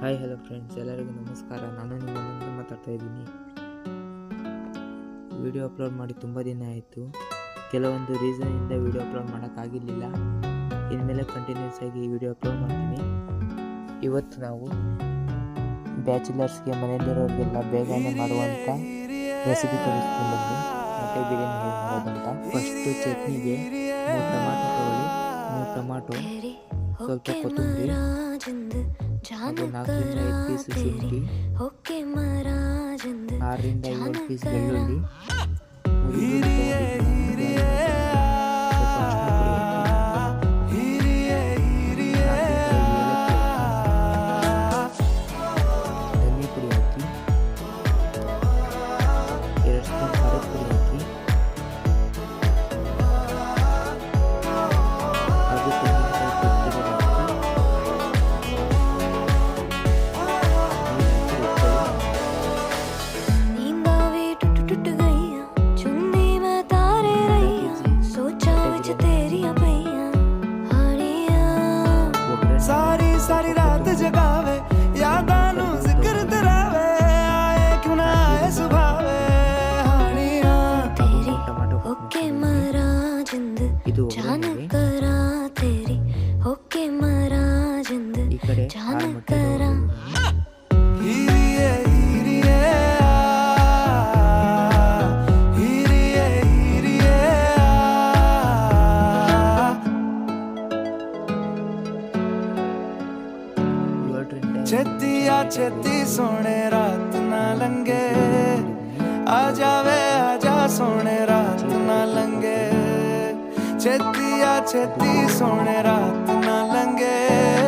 Hi hello friends ಎಲ್ಲರಿಗೂ ನಮಸ್ಕಾರ. ನಾನು ನಿಮ್ಮ ಮಾತಾಡ್ತಾ ಇದ್ದೀನಿ. ವಿಡಿಯೋ ಅಪ್ಲೋಡ್ ಮಾಡಿ ತುಂಬ ದಿನ ಆಯಿತು. ಕೆಲವೊಂದು ರೀಸನಿಂದ ವಿಡಿಯೋ ಅಪ್ಲೋಡ್ ಮಾಡೋಕ್ಕಾಗಿರಲಿಲ್ಲ ಇನ್ಮೇಲೆ ಕಂಟಿನ್ಯೂಸ್ ಆಗಿ ವಿಡಿಯೋ ಅಪ್ಲೋಡ್ ಮಾಡ್ತೀನಿ. ಇವತ್ತು ನಾವು ಬ್ಯಾಚುಲರ್ಸ್ಗೆ ಮನೆಯಲ್ಲಿರೋರಿಗೆಲ್ಲ ಬೇಗನೆ ಮಾಡುವಂಥ ರೆಸಿಪಿ ತೋರಿಸ್ಕೊಂಡು ಮೊಟ್ಟೆ ಬಿರಿಯಾನಿ ಹೇಗೆ ಮಾಡೋದಂತ ಫಸ್ಟು ಚಟ್ನಿಗೆ ಮೂರು ಟೊಮಾಟೊ ತಗೊಳ್ಳಿ. ಮೂರು ಟೊಮಾಟೊ ಸ್ವಲ್ಪ ಕೊತ್ತಂಬರಿ. ಹಾಗೂ ನಾಲ್ಕರಿಂದ ಐದು ಪೀಸ್ ಶುಂಠಿ ಆರರಿಂದ ಏಳು ಪೀಸ್ ಬೆಳ್ಳುಳ್ಳಿ भान करा ਛੇਤੀ ਆ ਛੇਤੀ ਸੋਹਣੇ ਰਾਤ ਨਾ ਲੰਗੇ ਆ ਜਾਵੇ ਆ ਜਾ ਸੋਹਣੇ ਰਾਤ ਨਾ ਲੰਗੇ ਛੇਤੀ ਆ ਛੇਤੀ ਸੋਹਣੇ ਰਾਤ ਨਾ ਲੰਗੇ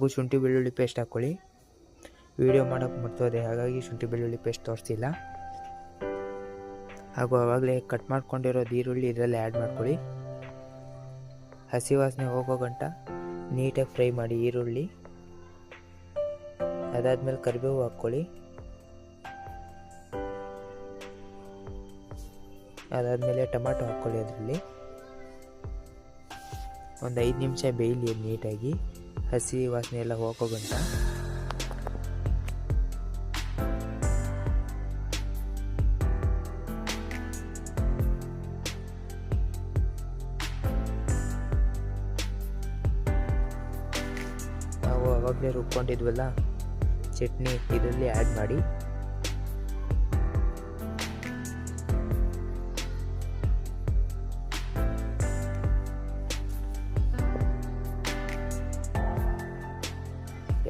ಹಾಗೂ ಶುಂಠಿ ಬೆಳ್ಳುಳ್ಳಿ ಪೇಸ್ಟ್ ಹಾಕ್ಕೊಳ್ಳಿ ವಿಡಿಯೋ ಮಾಡೋಕೆ ಮರ್ತೋದೆ ಹಾಗಾಗಿ ಶುಂಠಿ ಬೆಳ್ಳುಳ್ಳಿ ಪೇಸ್ಟ್ ತೋರಿಸಿಲ್ಲ. ಹಾಗೂ ಆವಾಗಲೇ ಕಟ್ ಮಾಡ್ಕೊಂಡಿರೋ ಈರುಳ್ಳಿ ಇದರಲ್ಲಿ ಆ್ಯಡ್ ಮಾಡ್ಕೊಳ್ಳಿ. ಹಸಿ ವಾಸನೆ ಹೋಗೋ ಗಂಟ ನೀಟಾಗಿ ಫ್ರೈ ಮಾಡಿ ಈರುಳ್ಳಿ. ಅದಾದಮೇಲೆ ಕರಿಬೇವು ಹಾಕ್ಕೊಳ್ಳಿ. ಅದಾದಮೇಲೆ ಟೊಮಾಟೊ ಹಾಕ್ಕೊಳ್ಳಿ ಅದರಲ್ಲಿ. ಒಂದು ಐದು ನಿಮಿಷ ಬೇಯಲಿ ನೀಟಾಗಿ ಹಸಿ ವಾಸನೆ ಎಲ್ಲ ಹೋಗೋ ಗಂಟ ನಾವು ಅವಾಗಲೇ ರುಬ್ಕೊಂಡಿದ್ವಲ್ಲ ಚಟ್ನಿ ಇದರಲ್ಲಿ ಆ್ಯಡ್ ಮಾಡಿ.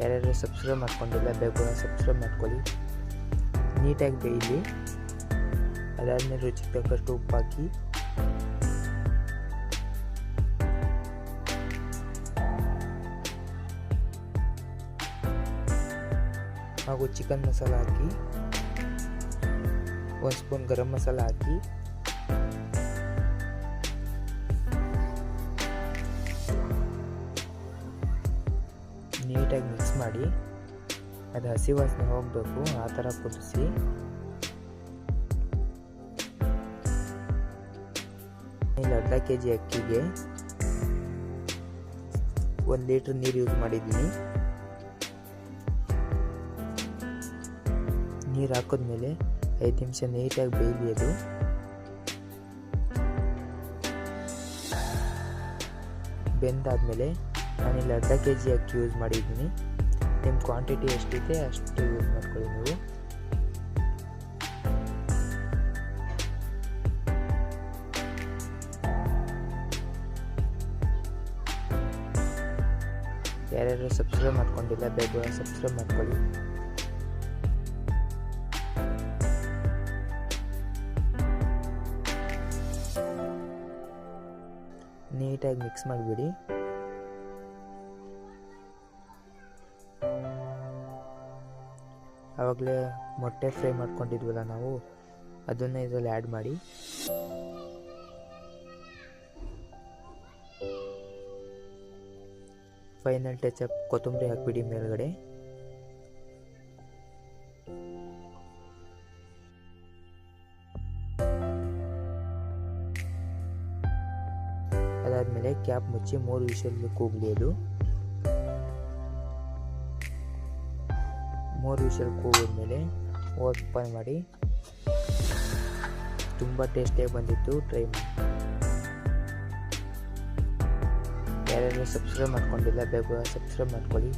ಯಾರ್ಯಾರು ಸಬ್ಸ್ಕ್ರೈಬ್ ಮಾಡ್ಕೊಂಡಿಲ್ಲ, ಬೇಗ ಸಬ್ಸ್ಕ್ರೈಬ್ ಮಾಡ್ಕೊಳ್ಳಿ. ನೀಟಾಗಿ ಬೇಯಲಿ. ಅದಾದಮೇಲೆ ರುಚಿಗೆ ತಕ್ಕಷ್ಟು ಉಪ್ಪು ಹಾಕಿ ಹಾಗೂ ಚಿಕನ್ ಮಸಾಲ ಹಾಕಿ. ಒಂದು ಸ್ಪೂನ್ ಗರಂ ಮಸಾಲ ಹಾಕಿ. ನೀಟಾಗಿ ಮಿಕ್ಸ್ ಮಾಡಿ ಅದು ಹಸಿ ವಾಸನೆ ಹೋಗಬೇಕು, ಆ ಥರ ಕುದಿಸಿ. ಇಲ್ಲಿ ಅರ್ಧ ಕೆ ಜಿ ಅಕ್ಕಿಗೆ ಒಂದು ಲೀಟ್ರ್ ನೀರು ಯೂಸ್ ಮಾಡಿದ್ದೀನಿ. ನೀರು ಹಾಕಿದ್ಮೇಲೆ ಐದು ನಿಮಿಷ ನೀಟಾಗಿ ಬೇಯಲಿ ಅದು ಬೆಂದಾದಮೇಲೆ ನಾನಿಲ್ಲಿ ಅರ್ಧ ಕೆ ಜಿ ಅಕ್ಕಿ ಯೂಸ್ ಮಾಡಿದ್ದೀನಿ. ನಿಮ್ಮ ಕ್ವಾಂಟಿಟಿ ಎಷ್ಟಿದೆ ಅಷ್ಟು ಯೂಸ್ ಮಾಡ್ಕೊಳ್ಳಿ ನೀವು. ಯಾರ್ಯಾರು ಸಬ್ಸ್ಕ್ರೈಬ್ ಮಾಡ್ಕೊಂಡಿಲ್ಲ ಬೇಗ ಸಬ್ಸ್ಕ್ರೈಬ್ ಮಾಡ್ಕೊಳ್ಳಿ. ನೀಟಾಗಿ ಮಿಕ್ಸ್ ಮಾಡಿಬಿಡಿ. ಆವಾಗಲೇ ಮೊಟ್ಟೆ ಫ್ರೈ ಮಾಡ್ಕೊಂಡಿದ್ವಲ್ಲ ನಾವು, ಅದನ್ನು ಇದರಲ್ಲಿ ಆ್ಯಡ್ ಮಾಡಿ. ಫೈನಲ್ ಟಚಪ್ ಕೊತ್ತಂಬರಿ ಹಾಕಿಬಿಡಿ ಮೇಲ್ಗಡೆ. ಅದಾದಮೇಲೆ ಕ್ಯಾಪ್ ಮುಚ್ಚಿ ಮೂರು ವಿಷಲ್ ಕೂಗಲಿ ಅದು. ಮೂರು ವಿಷಲ್ ಕೂಗಿದ್ಮೇಲೆ ಓಪನ್ ಮಾಡಿ. ತುಂಬ ಟೇಸ್ಟಿಯಾಗಿ ಬಂದಿತ್ತು. ಟ್ರೈ ಮಾಡಿ. ಯಾರ್ಯಾರು ಸಬ್ಸ್ಕ್ರೈಬ್ ಮಾಡ್ಕೊಂಡಿಲ್ಲ ಬೇಗ ಸಬ್ಸ್ಕ್ರೈಬ್ ಮಾಡ್ಕೊಳ್ಳಿ.